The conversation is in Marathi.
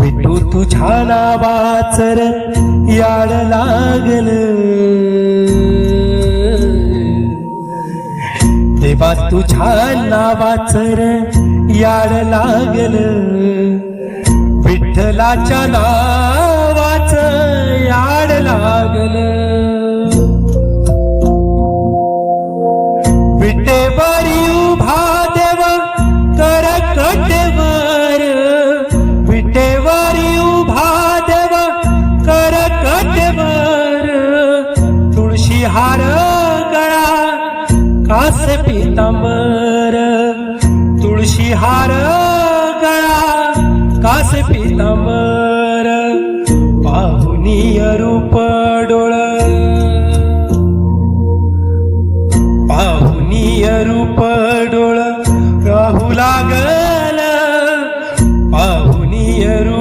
विठू तुझ्या नावाचर याड लागल. देवा तुझ्या नावाचर याड लागल. विठ्ठलाच्या नावाच याड लागल. विटेवरी हार गळा कास पितांबर. तुळशी हार गळा कास पितांबर. पाहुनीय रूप डोळ. पाहुनीय रूप डोळ. राहू लाग